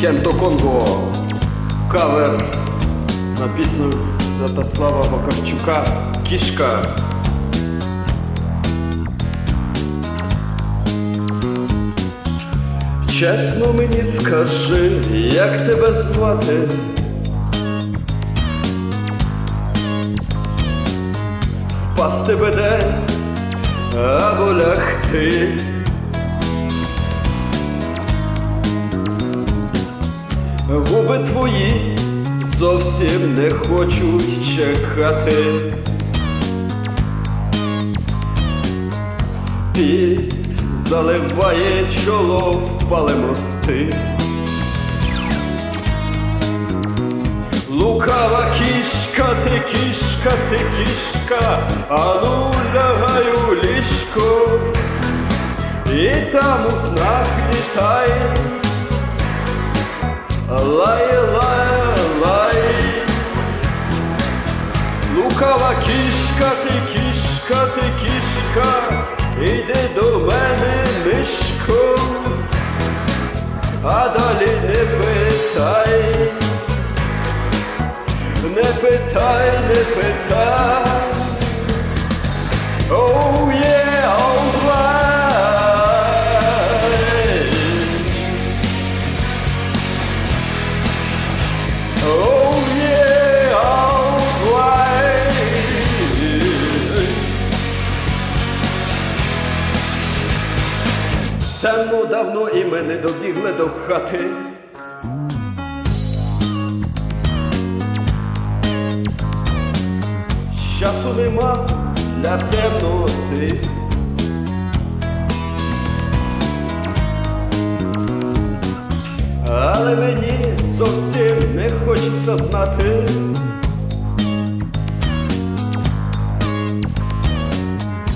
Кенто Конго. Кавер на пісню Святослава Вакарчука Кішка. Чесно мені скажи, як тебе звати? Впасти би десь або лягти. Губи твої зовсім не хочуть чекати. Піт заливає чоло впали мости. Лукава кішка, ти кішка, ти кішка, а ну лягай у ліжко, і там у снах літай. Лай, лай, лай. Лукава кішка, ти кішка, ти кішка, іди до мене, мишко, а далі не питай, не питай, не питай. Давно і ми не добігли до хати. Часу нема для темноти. Але мені зовсім не хочеться знати.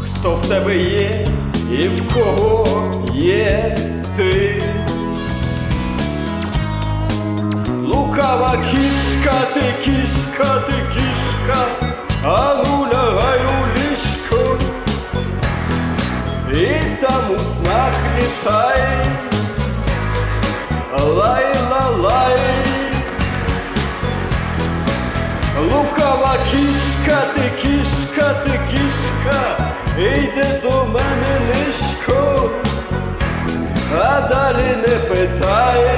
Хто в тебе є і в кого є Лукава кішка, ти кішка, ти кішка, а ну лягай у ліжко, і там у снах літай. Лай ла лай Лукава кішка, ти кішка, ти кішка, йди до мене нишко, а далі не питай,